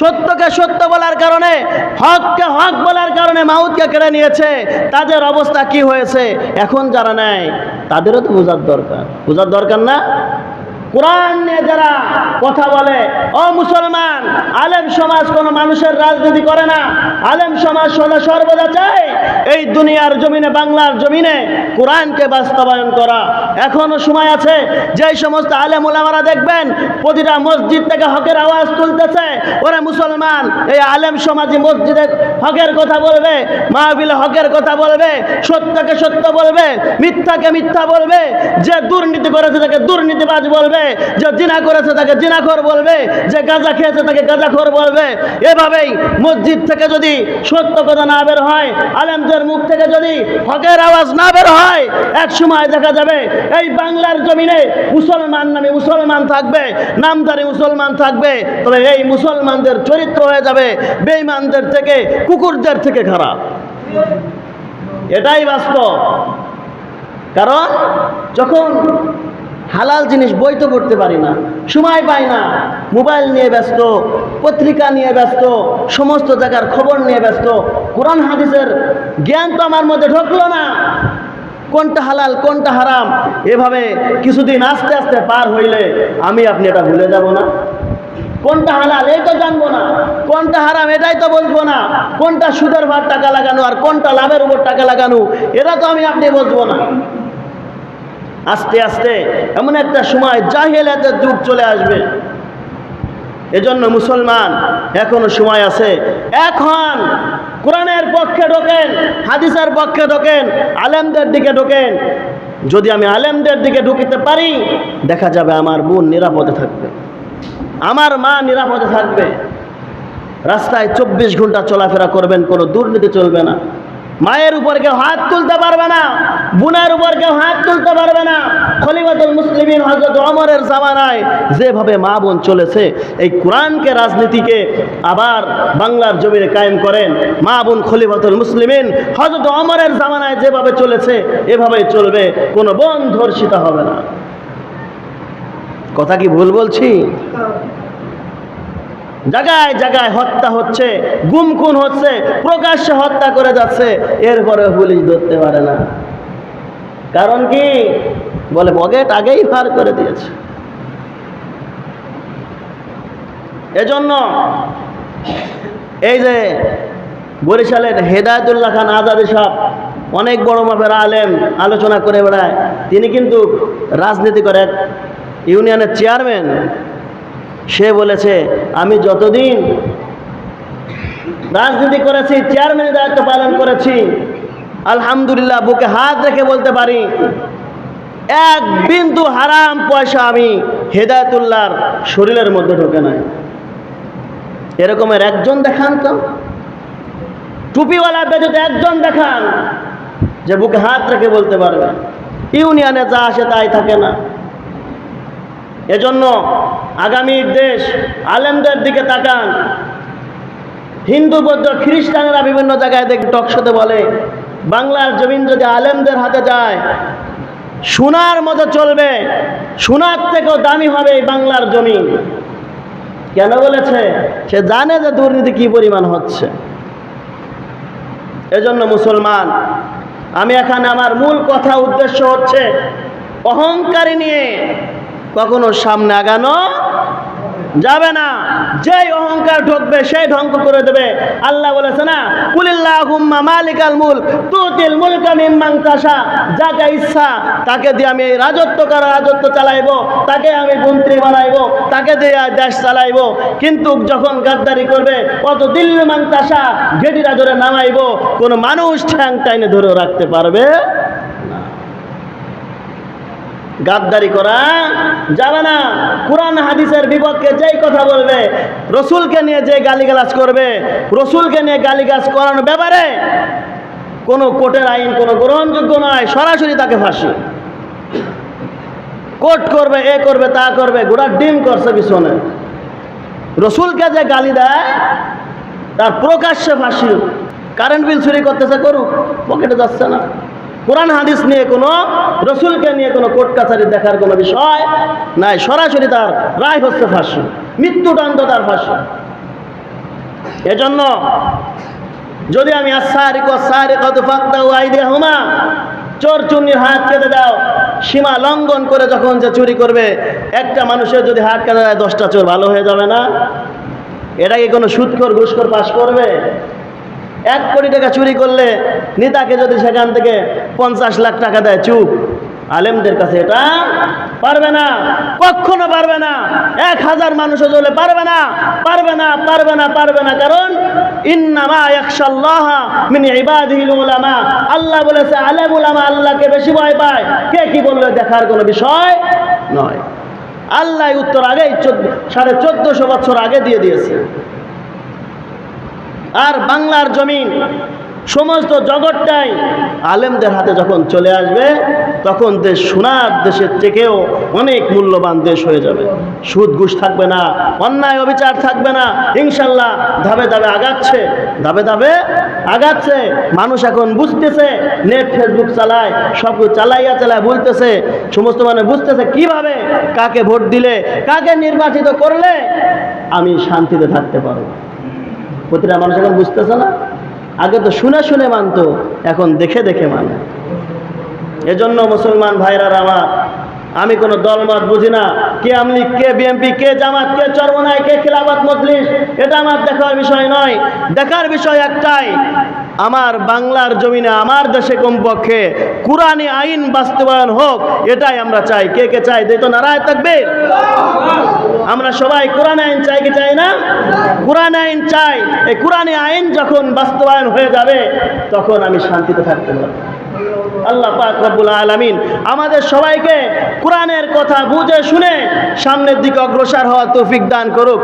সত্যকে সত্য বলার কারণে, হককে হক বলার কারণে মাউদকে কেড়ে নিয়েছে। তাদের অবস্থা কি হয়েছে? এখন যারা নেয়, তাদেরও তো বোঝার দরকার। বোঝার দরকার না? কোরআন নিয়ে যারা কথা বলে, ও মুসলমান, আলেম সমাজ কোনো মানুষের রাজনীতি করে না। আলেম সমাজ সদা সর্বদা চায় এই দুনিয়ার জমিনে, বাংলার জমিনে কোরআনকে বাস্তবায়ন করা। এখনও সময় আছে যে সমস্ত আলেম ওলামারা দেখবেন, প্রতিটা মসজিদ থেকে হকের আওয়াজ তুলতেছে। ওরা মুসলমান, এই আলেম সমাজে মসজিদে হকের কথা বলবে মাহবিলে হকের কথা বলবে, সত্যকে সত্য বলবে, মিথ্যাকে মিথ্যা বলবে, যে দুর্নীতি করেছে তাকে দুর্নীতিবাজ বলবে যে জিনা করেছে তাকে জিনাখোর বলবে, যে গাঁজা খেয়েছে তাকে গাঁজাখোর বলবে। এভাবেই মসজিদ থেকে যদি সত্য কথা না বের হয়, আলেমদের মুখ থেকে যদি হকের আওয়াজ না বের হয়, এক সময় দেখা যাবে এই বাংলার জমিনে মুসলমান নামে মুসলমান থাকবে নামদারি মুসলমান থাকবে, তবে এই মুসলমানদের চরিত্র হয়ে যাবে বেঈমানদের থেকে, কুকুরদের থেকে খারাপ। এটাই বাস্তব। কারণ যখন হালাল জিনিস বই তো পড়তে পারি না, সময় পাই না। মোবাইল নিয়ে ব্যস্ত, পত্রিকা নিয়ে ব্যস্ত, সমস্ত জায়গার খবর নিয়ে ব্যস্ত। কোরআন, হাদিসের জ্ঞান তো আমার মধ্যে ঢুকলো না। কোনটা হালাল, কোনটা হারাম, এভাবে কিছুদিন আস্তে আস্তে পার হইলে আমি আপনি এটা ভুলে যাব না। কোনটা হালাল তো জানব না। কোনটা হারাম, এটাই তো বলব না। কোনটা সুদের ভার টাকা লাগানো আর কোনটা লাভের উপর টাকা লাগানো এটা তো আমি আপনি বলব না। আস্তে আস্তে এমন একটা সময় জাহেলাতের যুগ চলে আসবে। এজন্য মুসলমান, এখনও সময় আছে। এখন কোরআনের পক্ষে ঢোকেন, হাদিসের পক্ষে ঢোকেন, আলেমদের দিকে ঢোকেন। যদি আমি আলেমদের দিকে ঢুকিতে পারি, দেখা যাবে আমার বোন নিরাপদে থাকবে। আমার মা নিরাপদে থাকবে। রাস্তায় চব্বিশ ঘণ্টা চলাফেরা করবেন, কোনো দুর্নীতি চলবে না। মায়ের উপর কেউ হাত তুলতে পারবে না, বোনের উপর কেউ হাত তুলতে পারবে না। খলিফাতুল মুসলিমিন হজরত অমরের জামানায় যেভাবে মা বোন চলেছে, এই কোরআনকে, রাজনীতিকে আবার বাংলার জমিনে কায়েম করেন। মা বোন খলিফাতুল মুসলিমিন হজরত অমরের জামানায় যেভাবে চলেছে, এভাবেই চলবে, কোনো বোন ধর্ষিতা হবে না। কথা কি ভুল বলছি? জায়গায় জায়গায় হত্যা হচ্ছে, গুম খুন হচ্ছে, প্রকাশ্যে হত্যা করে যাচ্ছে এরপরে পুলিশ ধরতে পারে না। কারণ কি? বলে পকেট আগেই ফার করে দিয়েছে। এজন্য এই যে বরিশালের হেদায়তুল্লাহ খান আজাদি সব অনেক বড় মাপের আলেম, আলোচনা করে বেড়ায়, তিনি কিন্তু রাজনীতি করে ইউনিয়নের চেয়ারম্যান সে বলেছে, আমি যতদিন রাজনীতি করেছি চেয়ারম্যানের দায়িত্ব পালন করেছি, আলহামদুলিল্লাহ বুকে হাত রেখে বলতে পারি, এক বিন্দু হারাম পয়সা আমি হেদায়তুল্লাহর শরীরের মধ্যে ঢোকে নাই। এরকমের একজন দেখান তো। টুপিওয়ালা বেজতে একজন দেখান, যে বুকে হাত রেখে বলতে পারবে। ইউনিয়নে যা আসে তাই থাকে না। এজন্য আগামী দেশ আলেমদের দিকে তাকান। হিন্দু, বৌদ্ধ, খ্রিস্টানরা বিভিন্ন জায়গায় দেখ টকশোতে বলে, বাংলার জমিন যদি আলেমদের হাতে যায়, সোনার মতো চলবে, সোনার থেকেও দামি হবে এই বাংলার জমিন। কেন বলেছে? সে জানে যে দুর্নীতি কি পরিমাণ হচ্ছে। এজন্য মুসলমান, আমি এখানে আমার মূল কথা, উদ্দেশ্য হচ্ছে অহংকারী নিয়ে কখনো সামনে আগানো যাবে না। যেই অহংকার ঢুকবে, সেই ধ্বংস করে দেবে। আল্লাহ বলেছে না, কুলিল্লাহুম্মা মালিকাল মুল তুতিল মুলকা মিম্মান তাশা। যাকে ইচ্ছা, তাকে দিয়ে আমি এই রাজত্ব করা, রাজত্ব চালাইবো। তাকে আমি মন্ত্রী বানাইবো। তাকে দিয়ে দেশ চালাইবো। কিন্তু যখন গাদ্দারি করবে, অত দিল্লি মান তাশা গেটিরা ধরে নামাইবো। কোনো মানুষ ঠ্যাং টাইনে ধরে রাখতে পারবে গাদ্দারি করা যাবে না। কোরআন হাদিসের বিপক্ষে যেই কথা বলবে, রসুলকে নিয়ে যে গালিগালাজ করবে, রসুলকে নিয়ে গালিগালাজ করানোর ব্যাপারে কোনো কোর্টের আইন, কোনো গ্রহণযোগ্য নয়, সরাসরি তাকে ফাঁসি। কোর্ট করবে, এ করবে, তা করবে গোড়ার ডিম করছে পিছনে। রসুলকে যে গালি দেয়, তার প্রকাশ্যে ফাঁসি, কারেন্ট বিল চুরি করতেছে করুক, পকেটে যাচ্ছে না। কোরআন হাদিস নিয়ে কোনো, রসুলকে নিয়ে কোনো কোর্ট কাছারি দেখার কোনো বিষয় নাই। সরাসরি তার রায় হচ্ছে ফাঁসি, মৃত্যুদণ্ড তার ফাঁসি। এজন্য যদি আমি আসারিক চোর চুন্নির হাত কেটে দাও, সীমা লঙ্ঘন করে যখন যে চুরি করবে, একটা মানুষের যদি হাত কেটে দেয়, দশটা চোর ভালো হয়ে যাবে না? এটা কি কোনো সুৎখর, ঘুষখোর পাশ করবে? এক কোটি টাকা চুরি করলে নেতাকে যদি সেখান থেকে পঞ্চাশ লাখ টাকা দেয়, চুপ। আলেমদের কাছে এটা পারবে না, কখনো পারবে না। এক হাজার মানুষও চলে পারবে না পারবে না পারবে না পারবে না। কারণ আল্লাহ বলেছে, আলেম উলামা আল্লাহকে বেশি ভয় পায়। কে কি বলল দেখার কোনো বিষয় নয়। আল্লাহ উত্তর আগেই চোদ্দ, সাড়ে চোদ্দশো বছর আগে দিয়ে দিয়েছে। আর বাংলার জমিন, সমস্ত জগৎটাই আলেমদের হাতে যখন চলে আসবে, তখন দেশ সোনার দেশের থেকেও অনেক মূল্যবান দেশ হয়ে যাবে। সুদ ঘুষ থাকবে না, অন্যায় অবিচার থাকবে না, ইনশাল্লাহ ধাবে ধাবে আগাচ্ছে ধাবে ধাবে আগাচ্ছে। মানুষ এখন বুঝতেছে নেট ফেসবুক চালায়, সব চালাইয়া চালায় বলতেছে, সমস্ত মানে বুঝতেছে কীভাবে, কাকে ভোট দিলে, কাকে নির্বাচিত করলে, আমি শান্তিতে থাকতে পারব। প্রতিটা মানুষ এখন বুঝতেছে না? আগে তো শুনে শুনে মানত, এখন দেখে দেখে মানে। এজন্য মুসলমান ভাইরার আমার, আমি কোনো দলমত বুঝি না, কে আমলি কে বিএমপি কে জামাত, কে চরমনায় কে খিলাফত মজলিস, এটা আমার দেখার বিষয় নয়। দেখার বিষয় একটাই আমার বাংলার জমিনে, আমার দেশে কমপক্ষে কোরআনী আইন বাস্তবায়ন হোক, এটাই আমরা চাই। কে কে চাই তো নারায় থাকবে আমরা সবাই কোরআন আইন চাই কি চাই না? কোরআন আইন চাই। এই কোরআনী আইন যখন বাস্তবায়ন হয়ে যাবে, তখন আমি শান্তিতে থাকতে পারব। আল্লাহ পাক রব্বুল আলামিন আমাদের সবাইকে কোরআনের কথা বুঝে শুনে সামনের দিকে অগ্রসর হওয়ার তৌফিক দান করুক।